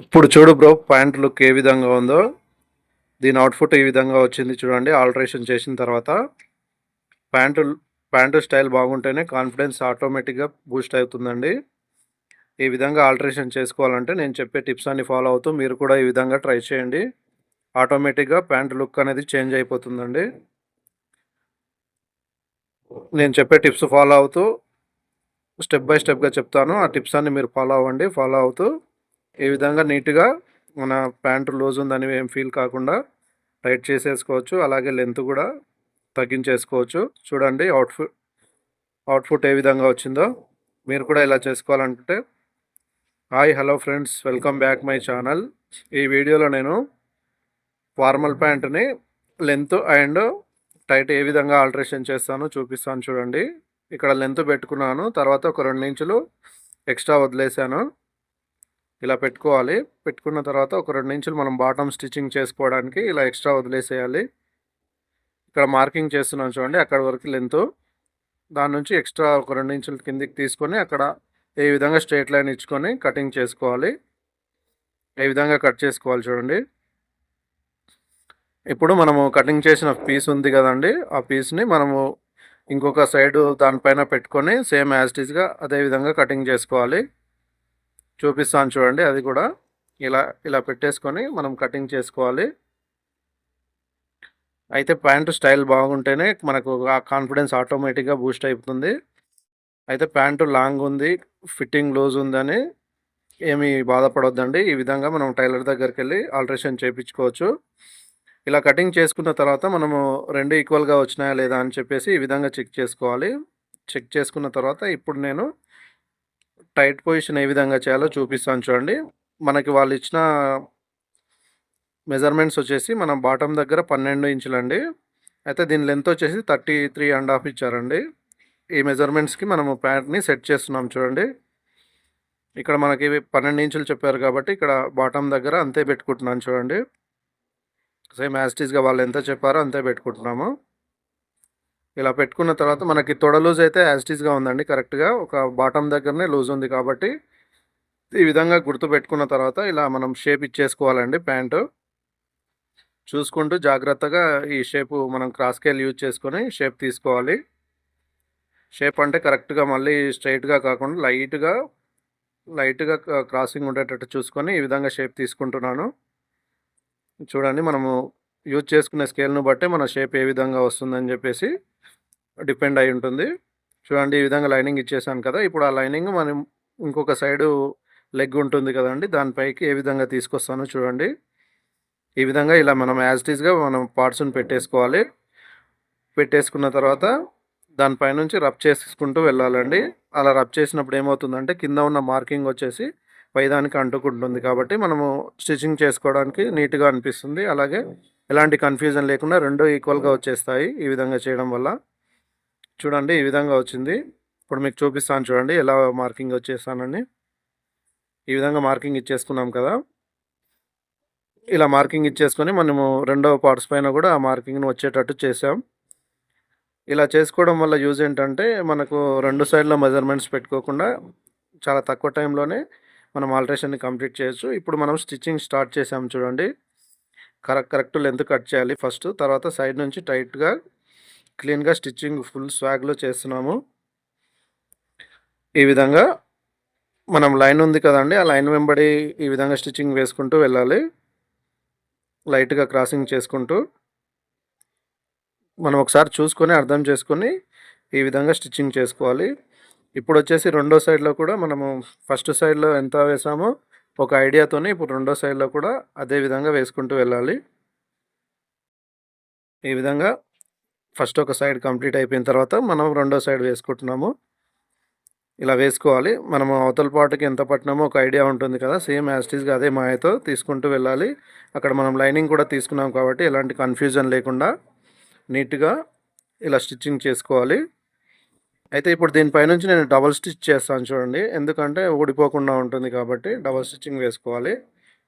ఇప్పుడు చూడు bro pant look ఏ విధంగా ఉందో. దీని అవుట్ఫుట్ ఈ విధంగా వచ్చింది చూడండి ఆల్టరేషన్ చేసిన తర్వాత. ప్యాంటు ప్యాంటు స్టైల్ బాగుంటేనే కాన్ఫిడెన్స్ ఆటోమేటిక్గా బూస్ట్ అవుతుందండి. ఈ విధంగా ఆల్టరేషన్ చేసుకోవాలంటే నేను చెప్పే టిప్స్ అన్ని ఫాలో అవుతూ మీరు కూడా ఈ విధంగా ట్రై చేయండి. ఆటోమేటిక్గా ప్యాంట్ లుక్ అనేది చేంజ్ అయిపోతుందండి. నేను చెప్పే టిప్స్ ఫాలో అవుతూ స్టెప్ బై స్టెప్గా చెప్తాను. ఆ టిప్స్ అన్ని మీరు ఫాలో అవ్వండి ఫాలో అవుతూ. ఈ విధంగా నీట్గా మన ప్యాంటు లూజ్ ఉందని ఏం ఫీల్ కాకుండా టైట్ చేసేసుకోవచ్చు. అలాగే లెంత్ కూడా తగ్గించేసుకోవచ్చు. చూడండి అవుట్ఫుట్ అవుట్ఫుట్ ఏ విధంగా వచ్చిందో. మీరు కూడా ఇలా చేసుకోవాలంటే hi hello friends welcome back my channel. ఈ వీడియోలో నేను ఫార్మల్ ప్యాంట్ని లెంత్ అండ్ టైట్ ఏ విధంగా ఆల్టరేషన్ చేస్తానో చూపిస్తాను చూడండి. ఇక్కడ లెంత్ పెట్టుకున్నాను. తర్వాత ఒక రెండు ఇంచులు ఎక్స్ట్రా వదిలేసాను ఇలా పెట్టుకోవాలి. పెట్టుకున్న తర్వాత ఒక రెండు ఇంచులు మనం బాటమ్ స్టిచ్చింగ్ చేసుకోవడానికి ఇలా ఎక్స్ట్రా వదిలేసేయాలి. ఇక్కడ మార్కింగ్ చేస్తున్నాం చూడండి అక్కడ వరకు లెంత్. దాని నుంచి ఎక్స్ట్రా ఒక రెండు ఇంచుల కిందికి తీసుకొని అక్కడ ఏ విధంగా స్ట్రేట్ లైన్ ఇచ్చుకొని కటింగ్ చేసుకోవాలి. ఏ విధంగా కట్ చేసుకోవాలి చూడండి. ఇప్పుడు మనము కటింగ్ చేసిన పీస్ ఉంది కదండి ఆ పీస్ని మనము ఇంకొక సైడ్ దానిపైన పెట్టుకొని సేమ్ యాజ్టీస్గా అదే విధంగా కటింగ్ చేసుకోవాలి. చూపిస్తాను చూడండి అది కూడా ఇలా ఇలా పెట్టేసుకొని మనం కటింగ్ చేసుకోవాలి. అయితే ప్యాంటు స్టైల్ బాగుంటేనే మనకు ఆ కాన్ఫిడెన్స్ ఆటోమేటిక్గా బూస్ట్ అయిపోతుంది. అయితే ప్యాంటు లాంగ్ ఉంది ఫిట్టింగ్ లూజ్ ఉందని ఏమీ బాధపడొద్దండి. ఈ విధంగా మనం టైలర్ దగ్గరికి వెళ్ళి ఆల్ట్రేషన్ చేయించుకోవచ్చు ఇలా కటింగ్ చేసుకున్న తర్వాత మనము రెండు ఈక్వల్గా వచ్చినాయా లేదా అని చెప్పేసి ఈ విధంగా చెక్ చేసుకోవాలి. చెక్ చేసుకున్న తర్వాత ఇప్పుడు నేను టైట్ పొజిషన్ ఏ విధంగా చేయాలో చూపిస్తాను చూడండి. మనకి వాళ్ళు ఇచ్చిన మెజర్మెంట్స్ వచ్చేసి మన బాటమ్ దగ్గర పన్నెండు ఇంచులండి. అయితే దీని లెంత్ వచ్చేసి థర్టీ త్రీ అండ్ హాఫ్ ఇచ్చారండి. ఈ మెజర్మెంట్స్కి మనము ప్యాంట్ని సెట్ చేస్తున్నాం చూడండి. ఇక్కడ మనకి పన్నెండు ఇంచులు చెప్పారు కాబట్టి ఇక్కడ బాటమ్ దగ్గర అంతే పెట్టుకుంటున్నాను చూడండి. సేమ్ యాస్టీస్గా వాళ్ళు ఎంత చెప్పారో అంతే పెట్టుకుంటున్నాము. ఇలా పెట్టుకున్న తర్వాత మనకి తొడ లూజ్ అయితే యాజిటీస్గా ఉందండి కరెక్ట్గా ఒక బాటమ్ దగ్గరనే లూజ్ ఉంది కాబట్టి ఈ విధంగా గుర్తు పెట్టుకున్న తర్వాత ఇలా మనం షేప్ ఇచ్చేసుకోవాలండి ప్యాంటు. చూసుకుంటూ జాగ్రత్తగా ఈ షేపు మనం క్రాస్ స్కేల్ యూజ్ చేసుకొని షేప్ తీసుకోవాలి. షేప్ అంటే కరెక్ట్గా మళ్ళీ స్ట్రైట్గా కాకుండా లైట్గా లైట్గా క్రాసింగ్ ఉండేటట్టు చూసుకొని ఈ విధంగా షేప్ తీసుకుంటున్నాను. చూడండి మనము యూజ్ చేసుకునే స్కేల్ను బట్టి మన షేప్ ఏ విధంగా వస్తుందని చెప్పేసి డిపెండ్ అయి ఉంటుంది. చూడండి ఈ విధంగా లైనింగ్ ఇచ్చేసాను కదా ఇప్పుడు ఆ లైనింగ్ మనం ఇంకొక సైడు లెగ్ ఉంటుంది కదండి దానిపైకి ఏ విధంగా తీసుకొస్తానో చూడండి. ఈ విధంగా ఇలా మనం యాజ్టీస్గా మనం పార్ట్స్ని పెట్టేసుకోవాలి. పెట్టేసుకున్న తర్వాత దానిపైనుంచి రబ్ చేసుకుంటూ వెళ్ళాలండి. అలా రబ్ చేసినప్పుడు ఏమవుతుందంటే కింద ఉన్న మార్కింగ్ వచ్చేసి పైదానికి అంటుకుంటుంది కాబట్టి మనము స్టిచ్చింగ్ చేసుకోవడానికి నీట్గా అనిపిస్తుంది. అలాగే ఎలాంటి కన్ఫ్యూజన్ లేకుండా రెండు ఈక్వల్గా వచ్చేస్తాయి ఈ విధంగా చేయడం వల్ల. చూడండి ఈ విధంగా వచ్చింది. ఇప్పుడు మీకు చూపిస్తాను చూడండి ఎలా మార్కింగ్ వచ్చేస్తానని ఈ విధంగా మార్కింగ్ ఇచ్చేసుకున్నాం కదా. ఇలా మార్కింగ్ ఇచ్చేసుకొని మనము రెండవ పార్ట్స్ పైన కూడా ఆ మార్కింగ్ని వచ్చేటట్టు చేసాం ఇలా చేసుకోవడం వల్ల యూజ్ ఏంటంటే మనకు రెండు సైడ్ల మెజర్మెంట్స్ పెట్టుకోకుండా చాలా తక్కువ టైంలోనే మనం ఆల్ట్రేషన్ని కంప్లీట్ చేయొచ్చు. ఇప్పుడు మనం స్టిచ్చింగ్ స్టార్ట్ చేసాం చూడండి. కరెక్ట్ కరెక్ట్ లెంత్ కట్ చేయాలి ఫస్ట్. తర్వాత సైడ్ నుంచి టైట్గా క్లీన్గా స్టిచ్చింగ్ ఫుల్ స్వాగ్లో చేస్తున్నాము. ఈ విధంగా మనం లైన్ ఉంది కదండి ఆ లైన్ వెంబడి ఈ విధంగా స్టిచ్చింగ్ వేసుకుంటూ వెళ్ళాలి. లైట్గా క్రాసింగ్ చేసుకుంటూ మనం ఒకసారి చూసుకొని అర్థం చేసుకొని ఈ విధంగా స్టిచ్చింగ్ చేసుకోవాలి. ఇప్పుడు వచ్చేసి రెండో సైడ్లో కూడా మనము ఫస్ట్ సైడ్లో ఎంత వేసామో ఒక ఐడియాతోనే ఇప్పుడు రెండో సైడ్లో కూడా అదే విధంగా వేసుకుంటూ వెళ్ళాలి. ఈ విధంగా ఫస్ట్ ఒక సైడ్ కంప్లీట్ అయిపోయిన తర్వాత మనం రెండో సైడ్ వేసుకుంటున్నాము. ఇలా వేసుకోవాలి. మనము అవతల పాటుకి ఎంత పట్టినామో ఒక ఐడియా ఉంటుంది కదా. సేమ్ యాస్టీస్గా అదే మాయతో తీసుకుంటూ వెళ్ళాలి. అక్కడ మనం లైనింగ్ కూడా తీసుకున్నాం కాబట్టి ఎలాంటి కన్ఫ్యూజన్ లేకుండా నీట్గా ఇలా స్టిచ్చింగ్ చేసుకోవాలి. అయితే ఇప్పుడు దీనిపైనుంచి నేను డబల్ స్టిచ్ చేస్తాను చూడండి. ఎందుకంటే ఊడిపోకుండా ఉంటుంది కాబట్టి డబల్ స్టిచ్చింగ్ వేసుకోవాలి.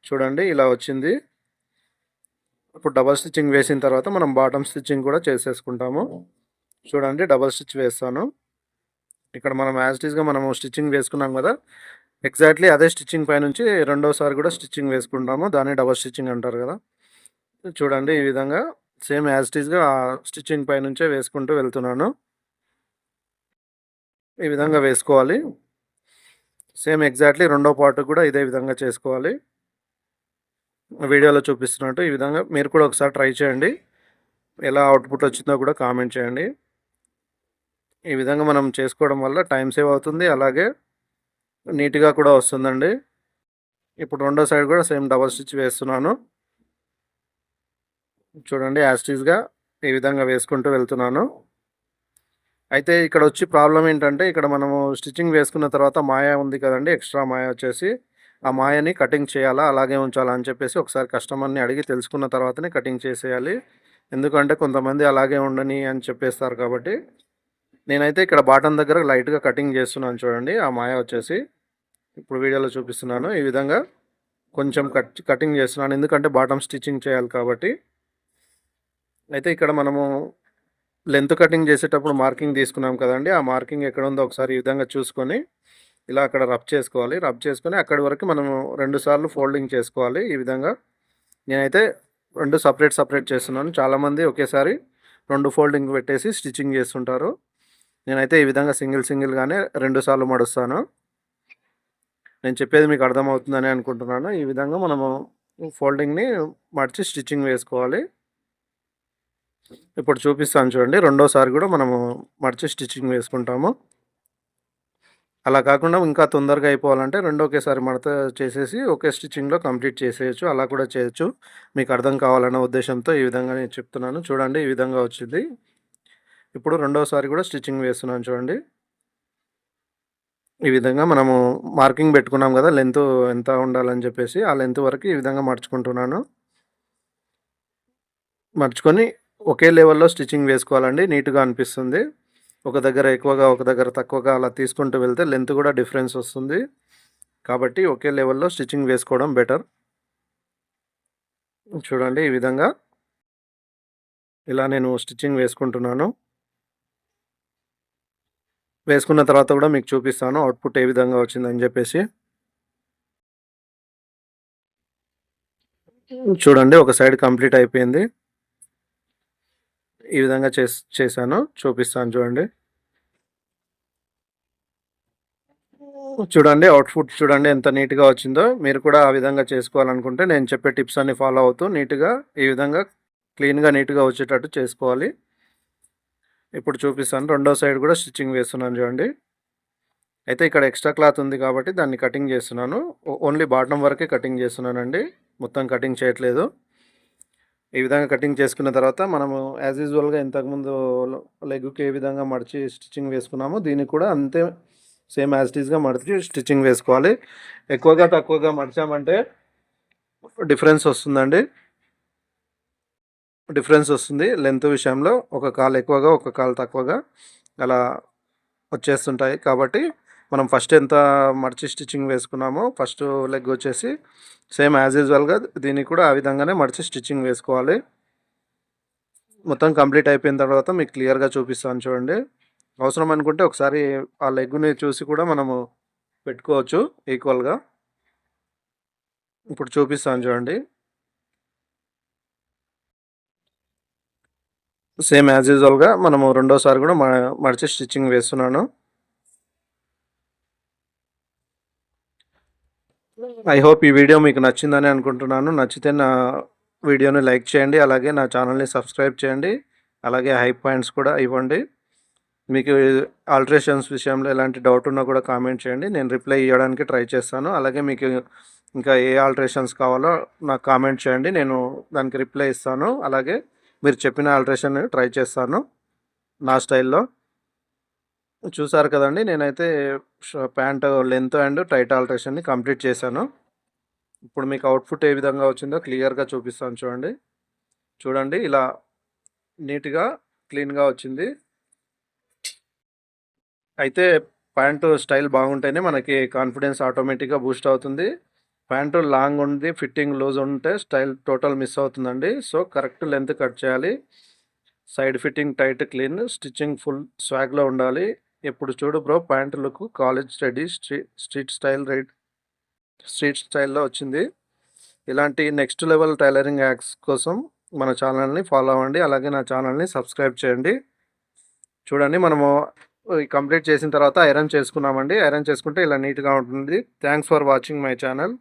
చూడండి ఇలా వచ్చింది. ఇప్పుడు డబల్ స్టిచ్చింగ్ వేసిన తర్వాత మనం బాటమ్ స్టిచ్చింగ్ కూడా చేసేసుకుంటాము. చూడండి డబల్ స్టిచ్ వేస్తాను. ఇక్కడ మనం యాజ్ టీజ్గా మనము స్టిచ్చింగ్ వేసుకున్నాం కదా ఎగ్జాక్ట్లీ అదే స్టిచ్చింగ్ పైనుంచి రెండోసారి కూడా స్టిచ్చింగ్ వేసుకుంటాము. దాన్ని డబల్ స్టిచ్చింగ్ అంటారు కదా. చూడండి ఈ విధంగా సేమ్ యాజ్ టీజ్గా స్టిచ్చింగ్ పైనుంచే వేసుకుంటూ వెళ్తున్నాను. ఈ విధంగా వేసుకోవాలి. సేమ్ ఎగ్జాక్ట్లీ రెండో పార్ట్ కూడా ఇదే విధంగా చేసుకోవాలి. వీడియోలో చూపిస్తున్నట్టు ఈ విధంగా మీరు కూడా ఒకసారి ట్రై చేయండి. ఎలా అవుట్పుట్ వచ్చిందో కూడా కామెంట్ చేయండి. ఈ విధంగా మనం చేసుకోవడం వల్ల టైం సేవ్ అవుతుంది. అలాగే నీట్గా కూడా వస్తుందండి. ఇప్పుడు రెండో సైడ్ కూడా సేమ్ డబల్ స్టిచ్ వేస్తున్నాను. చూడండి యాస్టీస్గా ఈ విధంగా వేసుకుంటూ వెళ్తున్నాను. అయితే ఇక్కడ వచ్చి ప్రాబ్లం ఏంటంటే ఇక్కడ మనము స్టిచ్చింగ్ వేసుకున్న తర్వాత మాయ ఉంది కదండి ఎక్స్ట్రా మాయ వచ్చేసి. ఆ మాయని కటింగ్ చేయాలా? అలాగే ఉంచాలా? అని చెప్పేసి ఒకసారి కస్టమర్ని అడిగి తెలుసుకున్న తర్వాతనే కటింగ్ చేసేయాలి. ఎందుకంటే కొంతమంది అలాగే ఉండని అని చెప్పేస్తారు కాబట్టి. నేనైతే ఇక్కడ బాటన్ దగ్గర లైట్గా కటింగ్ చేస్తున్నాను చూడండి. ఆ మాయ వచ్చేసి ఇప్పుడు వీడియోలో చూపిస్తున్నాను. ఈ విధంగా కొంచెం కట్ కటింగ్ చేస్తున్నాను. ఎందుకంటే బాటమ్ స్టిచ్చింగ్ చేయాలి కాబట్టి. అయితే ఇక్కడ మనము లెంత్ కటింగ్ చేసేటప్పుడు మార్కింగ్ తీసుకున్నాం కదండి. ఆ మార్కింగ్ ఎక్కడ ఉందో ఒకసారి ఈ విధంగా చూసుకొని ఇలా అక్కడ రబ్ చేసుకోవాలి. రబ్ చేసుకొని అక్కడి వరకు మనము రెండు సార్లు ఫోల్డింగ్ చేసుకోవాలి ఈ విధంగా. నేనైతే రెండు సపరేట్ సపరేట్ చేస్తున్నాను. చాలామంది ఒకేసారి రెండు ఫోల్డింగ్ పెట్టేసి స్టిచ్చింగ్ చేస్తుంటారు. నేనైతే ఈ విధంగా సింగిల్ సింగిల్గానే రెండు సార్లు మడుస్తాను. నేను చెప్పేది మీకు అర్థమవుతుందని అనుకుంటున్నాను. ఈ విధంగా మనము ఫోల్డింగ్ని మడిచి స్టిచ్చింగ్ వేసుకోవాలి. ఇప్పుడు చూపిస్తాను చూడండి. రెండోసారి కూడా మనము మడిచి స్టిచ్చింగ్ వేసుకుంటాము. అలా కాకుండా ఇంకా తొందరగా అయిపోవాలంటే రెండు ఒకేసారి మడత చేసేసి ఒకే స్టిచ్చింగ్లో కంప్లీట్ చేసేయచ్చు. అలా కూడా చేయొచ్చు. మీకు అర్థం కావాలన్న ఉద్దేశంతో ఈ విధంగా నేను చెప్తున్నాను. చూడండి ఈ విధంగా వచ్చింది. ఇప్పుడు రెండోసారి కూడా స్టిచ్చింగ్ వేస్తున్నాను చూడండి. ఈ విధంగా మనము మార్కింగ్ పెట్టుకున్నాం కదా లెంత్ ఎంత ఉండాలని చెప్పేసి ఆ లెంత్ వరకు ఈ విధంగా మర్చుకుంటున్నాను మర్చుకొని ఒకే లెవెల్లో స్టిచ్చింగ్ వేసుకోవాలండి. నీట్గా అనిపిస్తుంది. ఒక దగ్గర ఎక్కువగా ఒక దగ్గర తక్కువగా అలా తీసుకుంటూ వెళ్తే లెంత్ కూడా డిఫరెన్స్ వస్తుంది. కాబట్టి ఒకే లెవెల్లో స్టిచ్చింగ్ వేసుకోవడం బెటర్. చూడండి ఈ విధంగా. ఇలా నేను స్టిచ్చింగ్ వేసుకుంటున్నాను. వేసుకున్న తర్వాత కూడా మీకు చూపిస్తాను అవుట్పుట్ ఏ విధంగా వచ్చిందని చెప్పేసి. చూడండి ఒక సైడ్ కంప్లీట్ అయిపోయింది. ఈ విధంగా చేస్ చేశాను. చూపిస్తాను చూడండి. చూడండి అవుట్పుట్ చూడండి ఎంత నీట్గా వచ్చిందో. మీరు కూడా ఆ విధంగా చేసుకోవాలనుకుంటే నేను చెప్పే టిప్స్ అన్ని ఫాలో అవుతూ నీట్గా ఈ విధంగా క్లీన్గా నీట్గా వచ్చేటట్టు చేసుకోవాలి. ఇప్పుడు చూపిస్తాను. రెండో సైడ్ కూడా స్టిచ్చింగ్ వేస్తున్నాను చూడండి. అయితే ఇక్కడ ఎక్స్ట్రా క్లాత్ ఉంది కాబట్టి దాన్ని కటింగ్ చేస్తున్నాను. ఓన్లీ బాటమ్ వరకే కటింగ్ చేస్తున్నానండి. మొత్తం కటింగ్ చేయట్లేదు. ఈ విధంగా కటింగ్ చేసుకున్న తర్వాత మనము యాజ్ యూజువల్గా ఇంతకుముందు లెగ్కి ఏ విధంగా మడిచి స్టిచ్చింగ్ వేసుకున్నామో దీనికి కూడా అంతే సేమ్ యాజ్ టీజ్గా మడిచి స్టిచ్చింగ్ వేసుకోవాలి. ఎక్కువగా తక్కువగా మడిచామంటే డిఫరెన్స్ వస్తుందండి. డిఫరెన్స్ వస్తుంది. లెంత్ విషయంలో ఒక కాలు ఎక్కువగా ఒక కాలు తక్కువగా అలా వచ్చేస్తుంటాయి. కాబట్టి మనం ఫస్ట్ ఎంత మడిచి స్టిచ్చింగ్ వేసుకున్నామో ఫస్ట్ లెగ్ వచ్చేసి సేమ్ యాజ్ యూజువల్గా దీనికి కూడా ఆ విధంగానే మడిచి స్టిచ్చింగ్ వేసుకోవాలి. మొత్తం కంప్లీట్ అయిపోయిన తర్వాత మీకు క్లియర్గా చూపిస్తాను చూడండి. అవసరం అనుకుంటే ఒకసారి ఆ లెగ్ని చూసి కూడా మనము పెట్టుకోవచ్చు ఈక్వల్గా ఇప్పుడు చూపిస్తాను చూడండి. సేమ్ యాజ్ యూజువల్గా మనము రెండోసారి కూడా మడిచి స్టిచ్చింగ్ వేస్తున్నాను. ఐ హోప్ ఈ వీడియో మీకు నచ్చిందని అనుకుంటున్నాను. నచ్చితే నా వీడియోని లైక్ చేయండి. అలాగే నా ఛానల్ని సబ్స్క్రైబ్ చేయండి. అలాగే హై పాయింట్స్ కూడా ఇవ్వండి. మీకు ఆల్ట్రేషన్స్ విషయంలో ఎలాంటి డౌట్ ఉన్నా కూడా కామెంట్ చేయండి. నేను రిప్లై ఇవ్వడానికి ట్రై చేస్తాను. అలాగే మీకు ఇంకా ఏ ఆల్ట్రేషన్స్ కావాలో నాకు కామెంట్ చేయండి. నేను దానికి రిప్లై ఇస్తాను. అలాగే మీరు చెప్పిన ఆల్ట్రేషన్ ట్రై చేస్తాను. నా స్టైల్లో చూసారు కదండి. నేనైతే ప్యాంట్ లెంత్ అండ్ టైట్ ఆల్ట్రేషన్ని కంప్లీట్ చేశాను. ఇప్పుడు మీకు అవుట్పుట్ ఏ విధంగా వచ్చిందో క్లియర్గా చూపిస్తాను చూడండి. చూడండి ఇలా నీట్గా క్లీన్గా వచ్చింది. అయితే ప్యాంటు స్టైల్ బాగుంటేనే మనకి కాన్ఫిడెన్స్ ఆటోమేటిక్గా బూస్ట్ అవుతుంది. ప్యాంటు లాంగ్ ఉంది ఫిట్టింగ్ లూజ్ ఉంటే స్టైల్ టోటల్ మిస్ అవుతుందండి. సో కరెక్ట్ లెంత్ కట్ చేయాలి. Side fitting tight clean stitching full స్వాగ్లో ఉండాలి. ఇప్పుడు చూడు bro pant look college study street street style right street స్టైల్లో వచ్చింది. ఇలాంటి నెక్స్ట్ లెవెల్ టైలరింగ్ యాక్స్ కోసం మన ఛానల్ని ఫాలో అవ్వండి. అలాగే నా ఛానల్ని సబ్స్క్రైబ్ చేయండి. చూడండి మనము కంప్లీట్ చేసిన తర్వాత ఐరన్ చేసుకున్నామండి. ఐరన్ చేసుకుంటే ఇలా నీట్గా ఉంటుంది. Thanks for watching my channel.